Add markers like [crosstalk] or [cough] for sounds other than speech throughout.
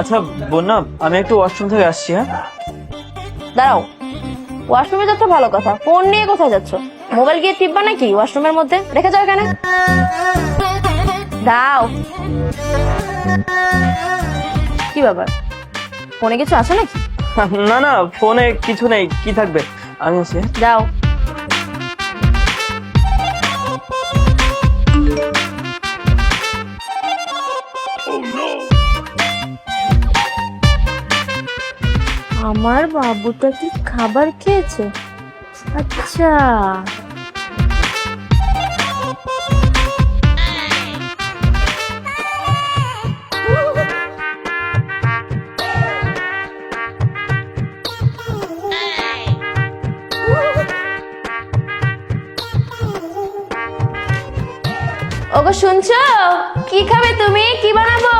আচ্ছা বন্যা আমি একটু ওয়াশরুম থেকে আসছি হ্যাঁ? দাঁড়াও। ওয়াশরুমে যাচ্ছ ভালো কথা। ফোন নিয়ে কোথায় যাচ্ছ? মোবাইল গিয়ে টিপবা নাকি ওয়াশরুমের মধ্যে? রেখে যাও এখানে। দাও কি ব্যাপার? ফোনে কিছু আছে নাকি? না না ফোনে কিছু নেই। কি থাকবে? আমি আছি হ্যাঁ? আমার বাবুটা কি খাবার খেয়েছে? আচ্ছা। ওগো শুনছো? কি খাবে তুমি? কি বানাবো?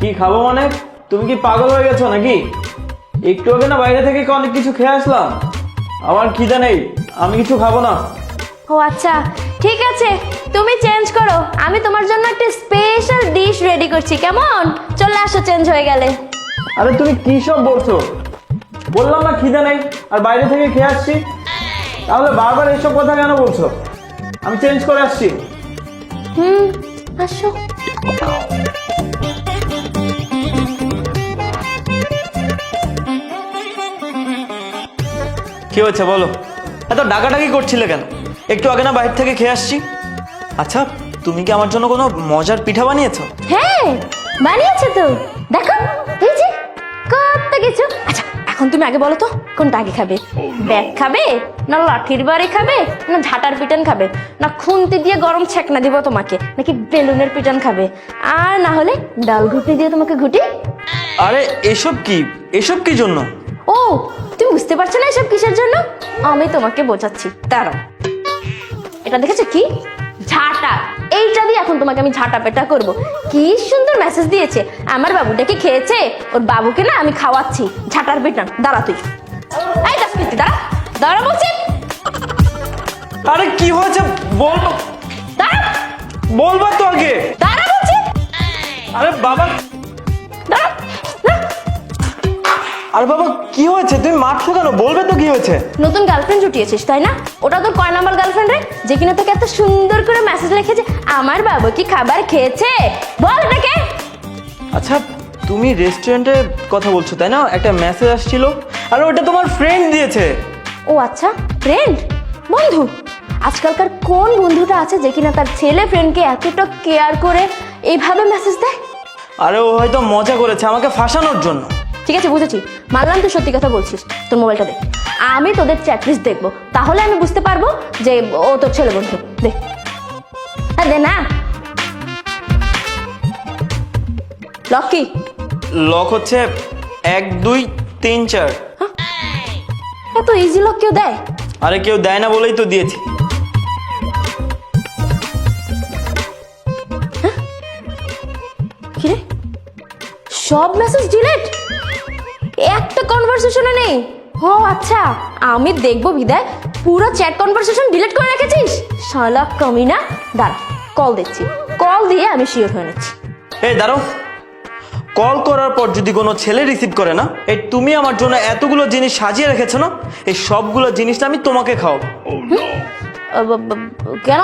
কি খাব মানে? তুমি কি পাগল হয়ে গেছো নাকি? একটু আগে না বাইরে থেকে অনেক কিছু খেয়ে আসলাম। আমার খিদে নেই আমি কিছু খাব না। ও আচ্ছা ঠিক আছে তুমি চেঞ্জ করো। আমি তোমার জন্য একটা স্পেশাল ডিশ রেডি করছি কেমন? চলে আসো চেঞ্জ হয়ে গেলে। আরে তুমি কি সব বলছো? বললাম না খিদে নেই আর বাইরে থেকে খেয়ে আসছি। তাহলে বারবার এইসব কথা কেন বলছো? আমি চেঞ্জ করে আসছি। হুম আসো। কি হয়েছে বলো? এত ডাকাডাকি করছিলে কেন? একটু আগে না বাইরে থেকে খেয়ে আসছি। আচ্ছা তুমি কি আমার জন্য কোনো মজার পিঠা বানিয়েছো? হ্যাঁ বানিয়েছে তো। দেখো এই যে কত কিছু। আচ্ছা এখন তুমি আগে বলো তো। কোনটা আগে খাবে? ব্যাগ খাবে? না লাঠির বাড়ি খাবে? না ঝাঁটার পিটান খাবে? না খুন্তি দিয়ে গরম ছেকনা দিব তোমাকে? নাকি বেলুনের পিটান খাবে? আর না হলে ডাল ঘুটি দিয়ে তোমাকে ঘুটি? আরে এসব কি? এসব কি জন্য? ও তুমি বুঝতে পারছ না এসব কিসের জন্য? আমি তোমাকে বোঝাচ্ছি। দাঁড়াও। এটা দেখেছ কি? ঝাঁটা। এইটা দিয়ে এখন তোমাকে আমি ঝাঁটা পেটা করব। কি সুন্দর মেসেজ দিয়েছে। আমার বাবুটা কি খেয়েছে? ওর বাবুকে না আমি খাওয়াচ্ছি। ঝাঁটার পিটান। দাঁড়া তুই। এই দাঁড়া দাঁড়া। বলছি। আরে কি হয়েছে? বলব। দাঁড়া। বলবা তো আগে। দাঁড়া বলছি। আরে বাবা। দাঁড়া দাঁড়া। আরে বাবা কি হয়েছে? তুমি মারছো কেন? বলবে তো কি হয়েছে? নতুন গার্লফ্রেন্ড জুটিয়েছিস তাই না? ওটা তোর কয় নাম্বার গার্লফ্রেন্ড রে? যে কিনা তোকে এত সুন্দর করে মেসেজ লিখেছে আমার বাবু কি খাবার খেয়েছে? বল এটাকে আচ্ছা তুমি রেস্টুরেন্টে কথা বলছো তাই না? একটা মেসেজ আসছিল। আর ওটা তোমার ফ্রেন্ড দিয়েছে। ও আচ্ছা ফ্রেন্ড বন্ধু আজকালকার কোন বন্ধুটা আছে যে কিনা তার ছেলে ফ্রেন্ডকে এতটা কেয়ার করে এইভাবে মেসেজ দেয়? আরে ও হয়তো মজা করেছে আমাকে ফাঁসানোর জন্য। ঠিক আছে বুঝেছি। মানলাম তুই সত্যি কথা বলছিস। তোর মোবাইলটা দে। আমি তোদের চ্যাটলিস্ট দেখব। তাহলে আমি বুঝতে পারব যে ও তোর ছেলে বন্ধু। দে। হ্যাঁ দে না। লক কি? লক হচ্ছে এক দুই তিন চার। এত ইজি লক কেউ দেয়? আরে কেউ দেয় না বলেই তো দিয়েছি। কিরে? সব মেসেজ ডিলেট একটা কনভারসেশনে নেই। ও আচ্ছা আমি দেখব বিদায় পুরো চ্যাট কনভারসেশন ডিলিট করে রেখেছিস? শালা কমিনা দাঁড়া কল দিচ্ছি। কল দিয়ে আমি শিওর হয়ে নিচ্ছি। এই দাঁড়ো কল করার পর যদি কোনো ছেলে রিসিভ করে না, এই তুমি আমার জন্য এতগুলো জিনিস সাজিয়ে রেখেছো না? এই সবগুলো জিনিসটা আমি তোমাকে ব- কেন?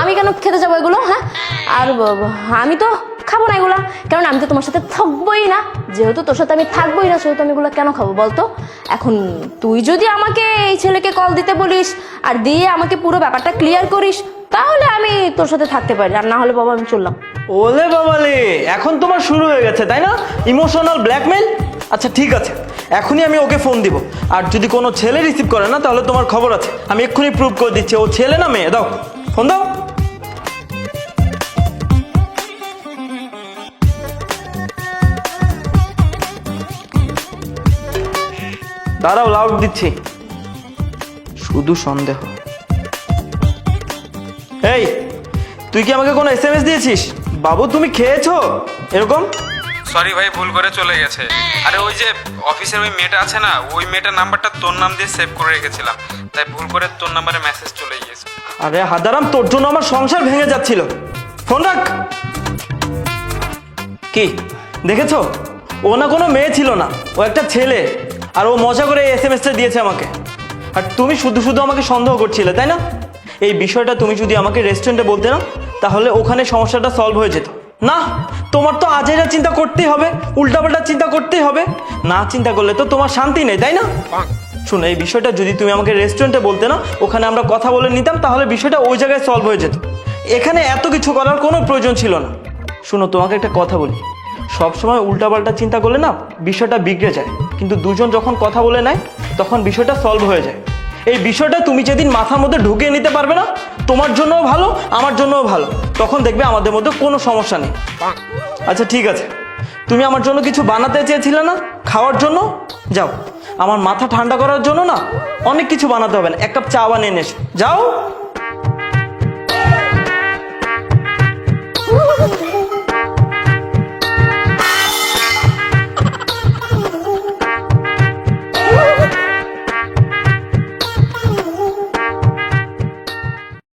আমি কেন খেতে যাব এগুলো হ্যাঁ? আর আমি তো খাব না এগুলো। কারণ আমি তো তোমার সাথে থাকবোই না। যেহেতু তোর সাথে আমি থাকবোই না, সেহেতু আমি এগুলো কেন খাব বলতো এখন তুই যদি আমাকে এই ছেলেকে কল দিতে বলিস আর দিয়ে আমাকে পুরো ব্যাপারটা ক্লিয়ার করিস তাহলে আমি তোর সাথে থাকতে পারি আর না হলে বাবা আমি চললাম। ওলে বাবালে এখন তোমার শুরু হয়ে গেছে তাই না? ইমোশনাল ব্ল্যাকমেল আচ্ছা ঠিক আছে এখনই আমি ওকে ফোন দিব। আর যদি কোনো ছেলে রিসিভ করে না তাহলে তোমার খবর আছে। আমি এক্ষুনি প্রুভ করে দিচ্ছি ও ছেলে না মেয়ে? দাও ফোন দাও। দাঁড়াও লাউড দিচ্ছি। শুধু সন্দেহ। এই তুই কি আমাকে কোনো এস এম এস দিয়েছিস? বাবু তুমি খেয়েছো? এরকম? সরি ভাই ভুল করে চলে গেছে। আরে ওই যে অফিসের ওই মেয়েটা আছে না ওই মেয়েটার নাম্বারটা তোর নাম দিয়ে সেভ করে রেখেছিলাম। তাই ভুল করে তোর নাম্বারে মেসেজ চলে গিয়েছে। আরে হাদারাম তোর জন্য আমার সংসার ভেঙে যাচ্ছিল। ফোন রাখ। কি দেখেছ? ও না কোনো মেয়ে ছিল না ও একটা ছেলে আর ও মজা করে এস এম এসটা দিয়েছে আমাকে। আর তুমি শুধু শুধু আমাকে সন্দেহ করছিলে তাই না? এই বিষয়টা তুমি যদি আমাকে রেস্টুরেন্টে বলতে না তাহলে ওখানে সমস্যাটা সলভ হয়ে যেত। না, তোমার তো আজেরা চিন্তা করতেই হবে, উল্টাপাল্টা চিন্তা করতেই হবে। না চিন্তা করলে তো তোমার শান্তি নেই, তাই না? শোনো, এই বিষয়টা যদি তুমি আমাকে রেস্টুরেন্টে বলতে না ওখানে আমরা কথা বলে নিতাম, তাহলে বিষয়টা ওই জায়গায় সলভ হয়ে যেত। এখানে এত কিছু করার কোনো প্রয়োজন ছিল না। শোনো, তোমাকে একটা কথা বলি। সবসময় উল্টাপাল্টা চিন্তা করলে না, বিষয়টা বিগড়ে যায়। কিন্তু দুজন যখন কথা বলে নেয়, তখন বিষয়টা সলভ হয়ে যায়। এই বিষয়টা তুমি যেদিন মাথার মধ্যে ঢুকিয়ে নিতে পারবে না, তোমার জন্যও ভালো, আমার জন্যও ভালো। তখন দেখবে আমাদের মধ্যে কোনো সমস্যা নেই। আচ্ছা ঠিক আছে। তুমি আমার জন্য কিছু বানাতে চেয়েছিলে না? খাওয়ার জন্য? যাও। আমার মাথা ঠান্ডা করার জন্য না, অনেক কিছু বানাতে হবে না। এক কাপ চা বানিয়ে নেস যাও। [laughs] [laughs]